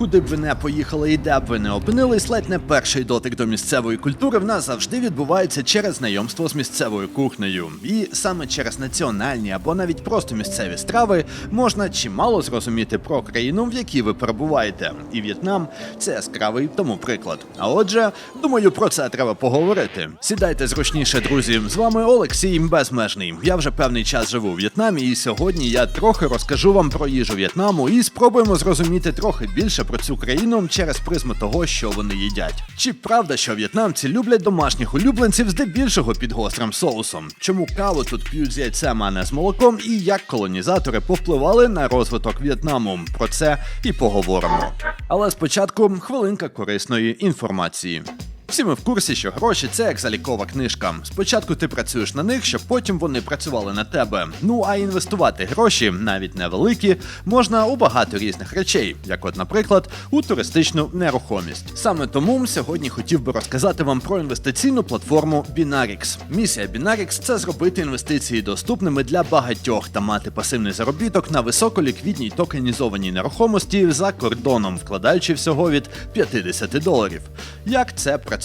Куди б ви не поїхали і де б ви не опинились, ледь не перший дотик до місцевої культури в нас завжди відбувається через знайомство з місцевою кухнею. І саме через національні або навіть просто місцеві страви можна чимало зрозуміти про країну, в якій ви перебуваєте. І В'єтнам це яскравий тому приклад. А отже, думаю, про це треба поговорити. Сідайте зручніше, друзі. З вами Олексій Безмежний. Я вже певний час живу у В'єтнамі, і сьогодні я трохи розкажу вам про їжу В'єтнаму і спробуємо зрозуміти трохи більше про цю країну через призму того, що вони їдять. Чи правда, що в'єтнамці люблять домашніх улюбленців здебільшого під гострим соусом? Чому каву тут п'ють з яйцем, а не з молоком, і як колонізатори повпливали на розвиток В'єтнаму? Про це і поговоримо. Але спочатку хвилинка корисної інформації. Всі ми в курсі, що гроші це як залікова книжка. Спочатку ти працюєш на них, щоб потім вони працювали на тебе. Ну а інвестувати гроші, навіть невеликі, можна у багато різних речей, як, от, наприклад, у туристичну нерухомість. Саме тому сьогодні хотів би розказати вам про інвестиційну платформу Binarix. Місія Binarix – це зробити інвестиції доступними для багатьох та мати пасивний заробіток на високоліквідній токенізованій нерухомості за кордоном, вкладаючи всього від 50 доларів. Як це працює?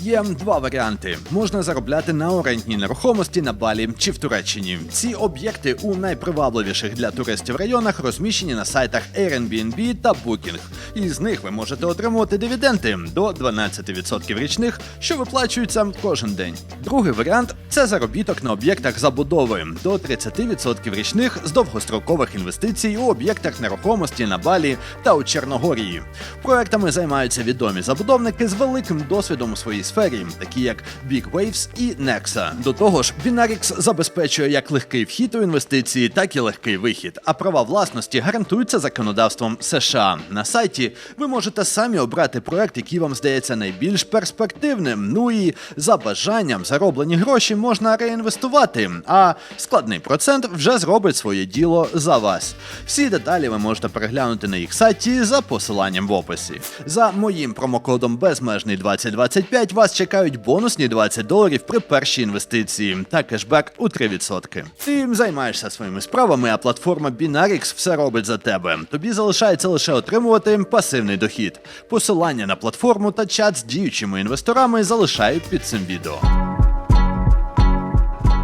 Є два варіанти: можна заробляти на орендній нерухомості на Балі чи в Туреччині. Ці об'єкти у найпривабливіших для туристів районах розміщені на сайтах Airbnb та Booking. І з них ви можете отримувати дивіденди до 12% річних, що виплачуються кожен день. Другий варіант це заробіток на об'єктах забудови до 30% річних з довгострокових інвестицій у об'єктах нерухомості на Балі та у Чорногорії. Проектами займаються відомі забудовники з великим досвідом у своїй сфері, такі як Big Waves і Nexa. До того ж, Binarix забезпечує як легкий вхід у інвестиції, так і легкий вихід. А права власності гарантуються законодавством США. На сайті ви можете самі обрати проект, який вам здається найбільш перспективним. Ну і за бажанням зароблені гроші можна реінвестувати, а складний процент вже зробить своє діло за вас. Всі деталі ви можете переглянути на їх сайті за посиланням в описі. За моїм промокодом безмежний 2025 вас чекають бонусні 20 доларів при першій інвестиції та кешбек у 3%. Ти займаєшся своїми справами, а платформа Binarix все робить за тебе. Тобі залишається лише отримувати пасивний дохід. Посилання на платформу та чат з діючими інвесторами залишаю під цим відео.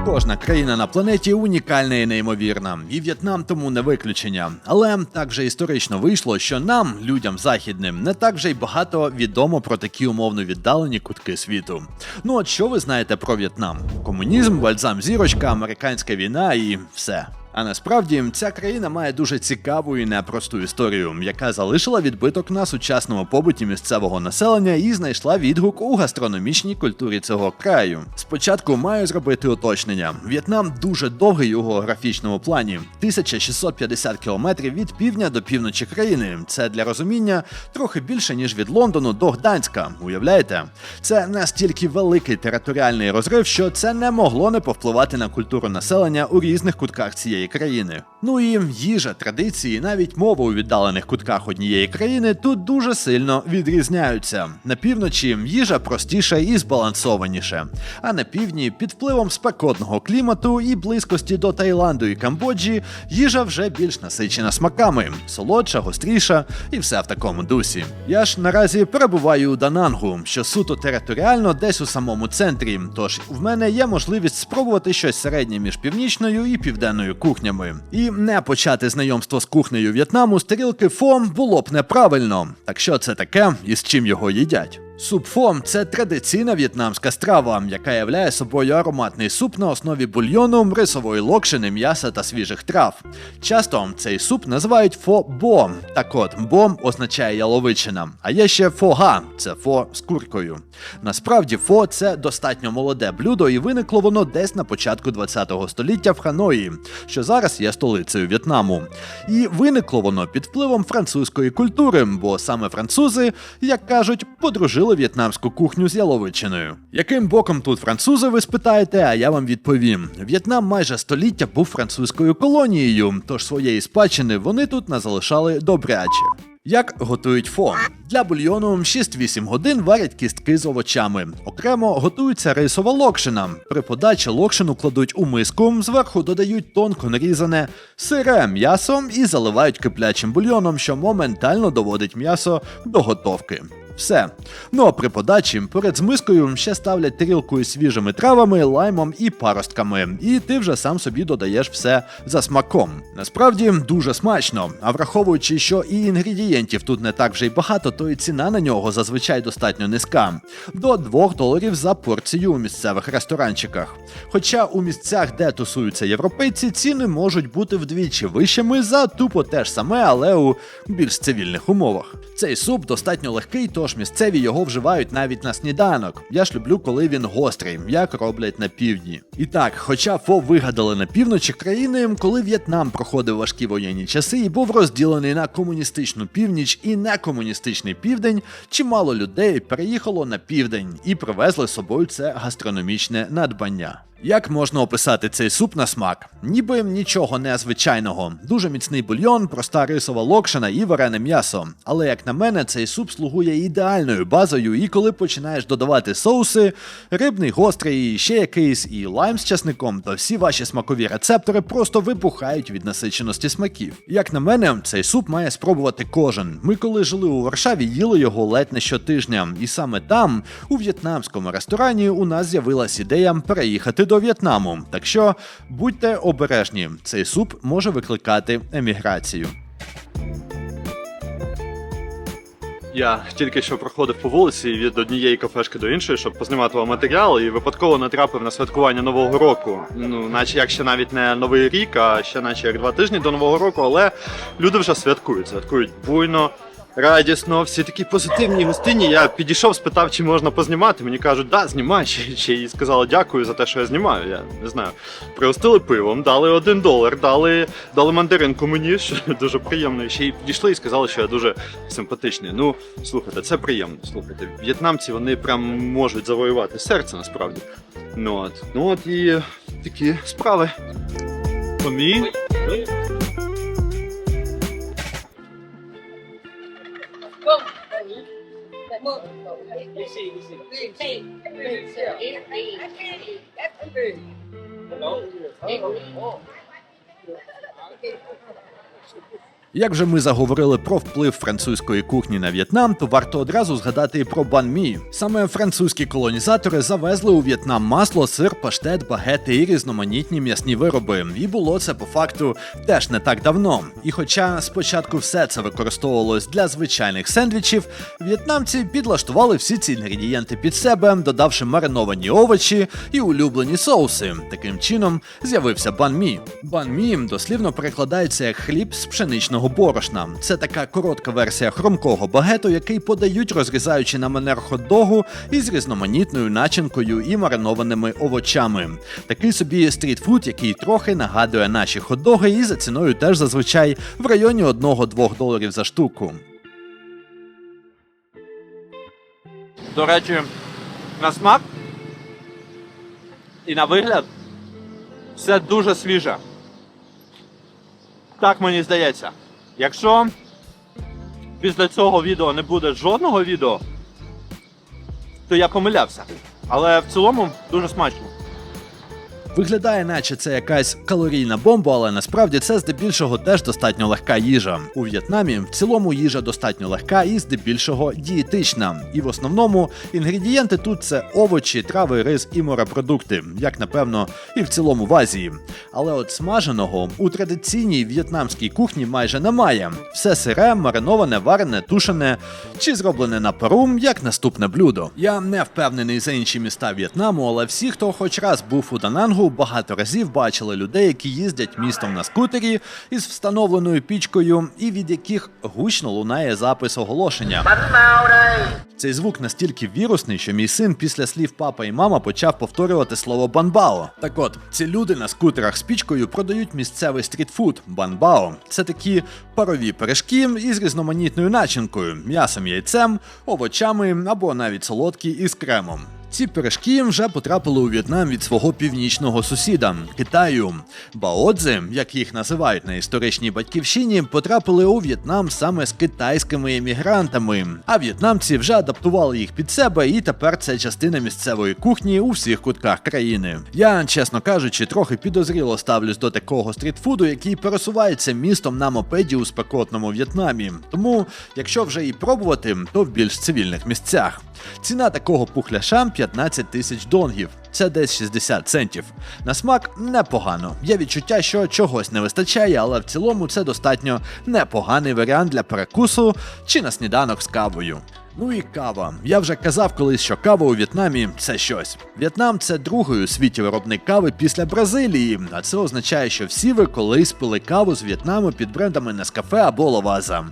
Кожна країна на планеті унікальна і неймовірна, і В'єтнам тому не виключення. Але так же історично вийшло, що нам, людям західним, не так вже й багато відомо про такі умовно віддалені кутки світу. Ну от що ви знаєте про В'єтнам? Комунізм, бальзам зірочка, американська війна і все. А насправді ця країна має дуже цікаву і непросту історію, яка залишила відбиток на сучасному побуті місцевого населення і знайшла відгук у гастрономічній культурі цього краю. Спочатку маю зробити уточнення: В'єтнам дуже довгий у географічному плані 1650 кілометрів від півдня до півночі країни. Це для розуміння трохи більше ніж від Лондону до Гданська. Уявляєте? Це настільки великий територіальний розрив, що це не могло не повпливати на культуру населення у різних кутках цієї країни. Ну і їжа, традиції, навіть мова у віддалених кутках однієї країни тут дуже сильно відрізняються. На півночі їжа простіша і збалансованіша, а на півдні під впливом спекотного клімату і близькості до Таїланду і Камбоджі їжа вже більш насичена смаками, солодша, гостріша і все в такому дусі. Я ж наразі перебуваю у Данангу, що суто територіально десь у самому центрі. Тож в мене є можливість спробувати щось середнє між північною і південною кухнями. І не почати знайомство з кухнею В'єтнаму з тарілки фом було б неправильно. Так що це таке і з чим його їдять? Суп фом це традиційна в'єтнамська страва, яка являє собою ароматний суп на основі бульйону, рисової локшини, м'яса та свіжих трав. Часто цей суп називають фо-бо. Так от, бом означає яловичина, а є ще фога це фо з куркою. Насправді, фо це достатньо молоде блюдо, і виникло воно десь на початку 20-го століття в Ханої, що зараз є столицею В'єтнаму. І виникло воно під впливом французької культури, бо саме французи, як кажуть, подружили в'єтнамську кухню з яловичиною. Яким боком тут французи, ви спитаєте, а я вам відповім: В'єтнам майже століття був французькою колонією, тож своєї спадщини вони тут назалишали добряче. Як готують фо? Для бульйону 6-8 годин варять кістки з овочами. Окремо готується рисова локшина. При подачі локшину кладуть у миску, зверху додають тонко нарізане сире м'ясо і заливають киплячим бульйоном, що моментально доводить м'ясо до готовки. Все. Ну а при подачі перед змискою ще ставлять тарілку із свіжими травами, лаймом і паростками, і ти вже сам собі додаєш все за смаком. Насправді дуже смачно. А враховуючи, що і інгредієнтів тут не так вже й багато, то і ціна на нього зазвичай достатньо низька до 2 доларів за порцію у місцевих ресторанчиках. Хоча у місцях, де тусуються європейці, ціни можуть бути вдвічі вищими за тупо те ж саме, але у більш цивільних умовах. Цей суп достатньо легкий, тож місцеві його вживають навіть на сніданок. Я ж люблю, коли він гострий, як роблять на півдні. І так, хоча фо вигадали на півночі країни, коли В'єтнам проходив важкі воєнні часи і був розділений на комуністичну північ і некомуністичний південь, чимало людей переїхало на південь і привезли з собою це гастрономічне надбання. Як можна описати цей суп на смак? Ніби нічого незвичайного. Дуже міцний бульйон, проста рисова локшина і варене м'ясо. Але як на мене, цей суп слугує ідеальною базою, і коли починаєш додавати соуси, рибний гострий, і ще якийсь, і лайм з часником, то всі ваші смакові рецептори просто вибухають від насиченості смаків. Як на мене, цей суп має спробувати кожен. Ми коли жили у Варшаві, їли його ледь не щотижня, і саме там, у в'єтнамському ресторані, у нас з'явилась ідея переїхати до В'єтнаму. Так що будьте обережні, цей суп може викликати еміграцію. Я тільки що проходив по вулиці від однієї кафешки до іншої, щоб познімати вам матеріал, і випадково натрапив на святкування Нового року. Ну, наче як ще навіть не новий рік, а ще наче як два тижні до Нового року, але люди вже святкують, святкують буйно. Радісно, всі такі позитивні гостинні. Я підійшов, спитав, чи можна познімати. Мені кажуть, да, знімай. Ще, ще й сказали дякую за те, що я знімаю. Я не знаю. Пригостили пивом, дали один долар, дали, дали мандаринку мені, що дуже приємно. І Ще й підійшли і сказали, що я дуже симпатичний. Ну, слухайте, це приємно. Слухайте, в'єтнамці вони прям можуть завоювати серце насправді. Ну от, ну от і такі справи. không mơ cái gì cái gì cái gì cái gì Hello. Hello. Oh. Okay. Як вже ми заговорили про вплив французької кухні на В'єтнам, то варто одразу згадати і про банмі. Саме французькі колонізатори завезли у В'єтнам масло, сир, паштет, багети і різноманітні м'ясні вироби. І було це по факту теж не так давно. І хоча спочатку все це використовувалось для звичайних сендвічів, в'єтнамці підлаштували всі ці інгредієнти під себе, додавши мариновані овочі і улюблені соуси. Таким чином з'явився банмі. Банмі дослівно перекладається як хліб з пшеничного борошна. Це така коротка версія хромкого багету, який подають, розрізаючи на манер хот-догу із різноманітною начинкою і маринованими овочами. Такий собі стрітфуд, який трохи нагадує наші хот-доги і за ціною теж зазвичай в районі 1-2 доларів за штуку. До речі, на смак і на вигляд все дуже свіже. Так мені здається. Якщо після цього відео не буде жодного відео, то я помилявся. Але в цілому дуже смачно. Виглядає, наче це якась калорійна бомба, але насправді це здебільшого теж достатньо легка їжа. У В'єтнамі в цілому їжа достатньо легка і здебільшого дієтична. І в основному інгредієнти тут це овочі, трави, рис і морепродукти, як напевно і в цілому в Азії. Але от смаженого у традиційній в'єтнамській кухні майже немає. Все сире, мариноване, варене, тушене чи зроблене на пару, як наступне блюдо. Я не впевнений за інші міста В'єтнаму, але всі, хто хоч раз був у Данангу, багато разів бачили людей, які їздять містом на скутері із встановленою пічкою, і від яких гучно лунає запис оголошення. Цей звук настільки вірусний, що мій син після слів папа і мама почав повторювати слово банбао. Так от, ці люди на скутерах з пічкою продають місцевий стрітфуд банбао. Це такі парові пиріжки із різноманітною начинкою, м'ясом, яйцем, овочами або навіть солодкі із кремом. Ці пиріжки вже потрапили у В'єтнам від свого північного сусіда Китаю. Баодзи, як їх називають на історичній батьківщині, потрапили у В'єтнам саме з китайськими емігрантами. А в'єтнамці вже адаптували їх під себе, і тепер це частина місцевої кухні у всіх кутках країни. Я, чесно кажучи, трохи підозріло ставлюсь до такого стрітфуду, який пересувається містом на мопеді у спекотному В'єтнамі. Тому, якщо вже і пробувати, то в більш цивільних місцях. Ціна такого пухляша 15 тисяч донгів. Це десь 60 центів. На смак непогано. Є відчуття, що чогось не вистачає, але в цілому це достатньо непоганий варіант для перекусу чи на сніданок з кавою. Ну і кава. Я вже казав колись, що кава у В'єтнамі це щось. В'єтнам це другий у світі виробник кави після Бразилії, а це означає, що всі ви колись пили каву з В'єтнаму під брендами Нескафе або Лаваза.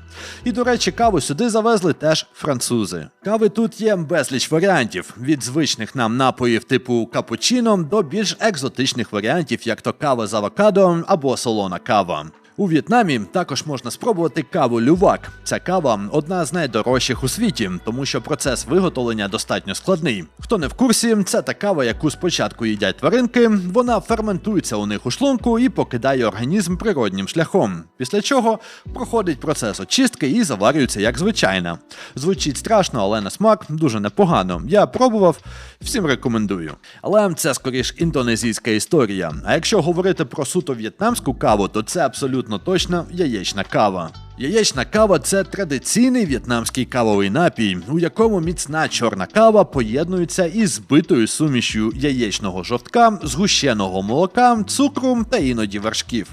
І до речі, каву сюди завезли теж французи. Кави тут є безліч варіантів від звичних нам напоїв типу капучино до більш екзотичних варіантів, як то кава з авокадо або солона кава. У В'єтнамі також можна спробувати каву лювак. Ця кава одна з найдорожчих у світі, тому що процес виготовлення достатньо складний. Хто не в курсі, це та кава, яку спочатку їдять тваринки, вона ферментується у них у шлунку і покидає організм природнім шляхом. Після чого проходить процес очистки і заварюється як звичайна. Звучить страшно, але на смак дуже непогано. Я пробував, всім рекомендую. Але це скоріш індонезійська історія. А якщо говорити про суто в'єтнамську каву, то це абсолютно точно яєчна кава. Яєчна кава це традиційний в'єтнамський кавовий напій, у якому міцна чорна кава поєднується із збитою сумішю яєчного жовтка, згущеного молока, цукру та іноді вершків.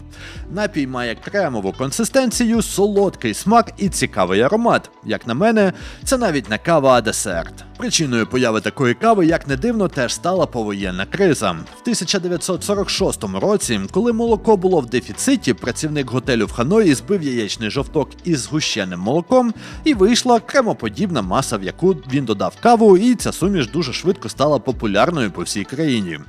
Напій має кремову консистенцію, солодкий смак і цікавий аромат. Як на мене, це навіть не кава, а десерт. Причиною появи такої кави, як не дивно, теж стала повоєнна криза. В 1946 році, коли молоко було в дефіциті, працівник готелю в Ханої збив яєчний жовток із згущеним молоком, і вийшла кремоподібна маса, в яку він додав каву, і ця суміш дуже швидко стала популярною по всій країні.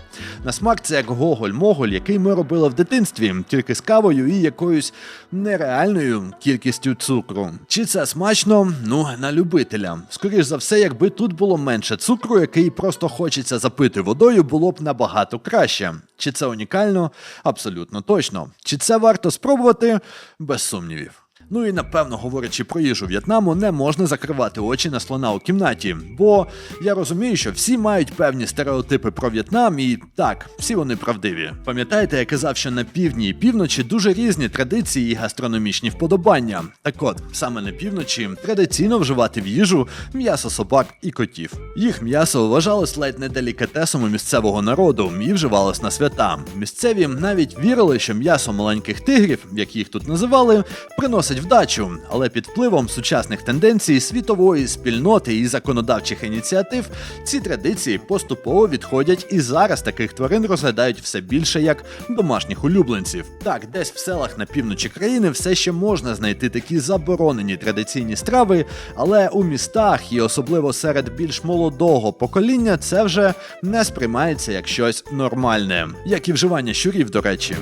На смак це як гоголь-моголь, який ми робили в дитинстві, тільки з кавою і якоюсь нереальною кількістю цукру. Чи це смачно? Ну, на любителя. Скоріш за все, якби тут було менше цукру, який просто хочеться запити водою, було б набагато краще. Чи це унікально? Абсолютно точно. Чи це варто спробувати? Без сумнівів. Ну і напевно, говорячи про їжу В'єтнаму, не можна закривати очі на слона у кімнаті, бо я розумію, що всі мають певні стереотипи про В'єтнам, і так, всі вони правдиві. Пам'ятаєте, я казав, що на півдні і півночі дуже різні традиції і гастрономічні вподобання. Так от, саме на півночі традиційно вживати в їжу м'ясо собак і котів. Їх м'ясо вважалось ледь не делікатесом у місцевого народу і вживалось на свята. Місцеві навіть вірили, що м'ясо маленьких тигрів, як їх тут називали, приносить вдачу, але під впливом сучасних тенденцій світової спільноти і законодавчих ініціатив ці традиції поступово відходять, і зараз таких тварин розглядають все більше як домашніх улюбленців. Так, десь в селах на півночі країни все ще можна знайти такі заборонені традиційні страви, але у містах і особливо серед більш молодого покоління це вже не сприймається як щось нормальне, як і вживання щурів, до речі.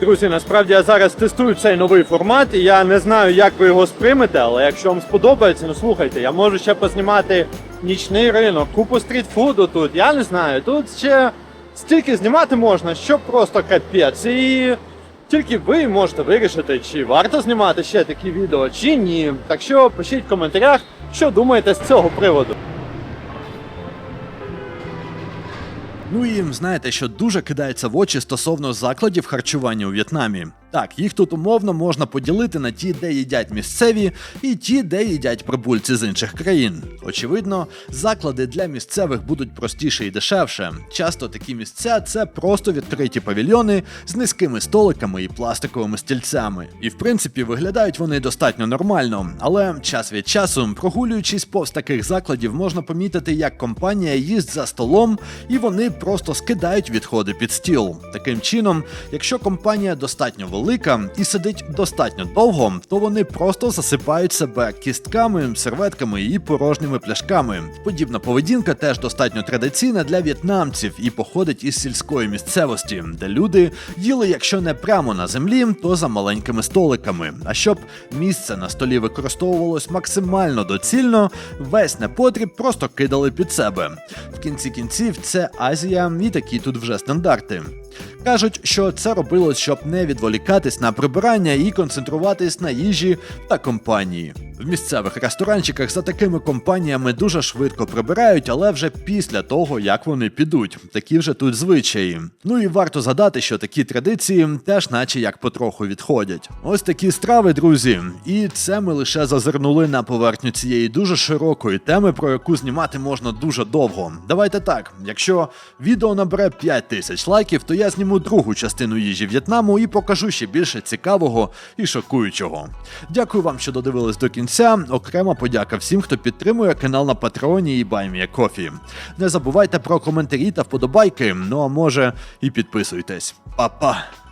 Друзі, насправді я зараз тестую цей новий формат, і я не знаю, як ви його сприймете, але якщо вам сподобається, ну слухайте, я можу ще познімати нічний ринок, купу стрітфуду тут. Я не знаю. Тут ще стільки знімати можна, що просто капець. І тільки ви можете вирішити, чи варто знімати ще такі відео, чи ні. Так що пишіть в коментарях, що думаєте з цього приводу. Ну і знаєте, що дуже кидається в очі стосовно закладів харчування у В'єтнамі. Так, їх тут умовно можна поділити на ті, де їдять місцеві, і ті, де їдять прибульці з інших країн. Очевидно, заклади для місцевих будуть простіше і дешевше. Часто такі місця це просто відкриті павільйони з низькими столиками і пластиковими стільцями. І в принципі виглядають вони достатньо нормально, але час від часу, прогулюючись повз таких закладів, можна помітити, як компанія їсть за столом, і вони просто скидають відходи під стіл. Таким чином, якщо компанія достатньо велика, велика і сидить достатньо довго, то вони просто засипають себе кістками, серветками і порожніми пляшками. Подібна поведінка теж достатньо традиційна для в'єтнамців і походить із сільської місцевості, де люди їли, якщо не прямо на землі, то за маленькими столиками. А щоб місце на столі використовувалось максимально доцільно, весь непотріб просто кидали під себе. В кінці кінців це Азія, і такі тут вже стандарти. Кажуть, що це робилось, щоб не відволікатись на прибирання і концентруватись на їжі та компанії. В місцевих ресторанчиках за такими компаніями дуже швидко прибирають, але вже після того, як вони підуть. Такі вже тут звичаї. Ну і варто згадати, що такі традиції теж, наче як потроху відходять. Ось такі страви, друзі. І це ми лише зазирнули на поверхню цієї дуже широкої теми, про яку знімати можна дуже довго. Давайте так, якщо відео набере 5 тисяч лайків, то я зніму другу частину їжі В'єтнаму і покажу ще більше цікавого і шокуючого. Дякую вам, що додивились до кінця. Окрема подяка всім, хто підтримує канал на Патреоні і Баймія Кофі. Не забувайте про коментарі та вподобайки, ну а може і підписуйтесь. Па-па!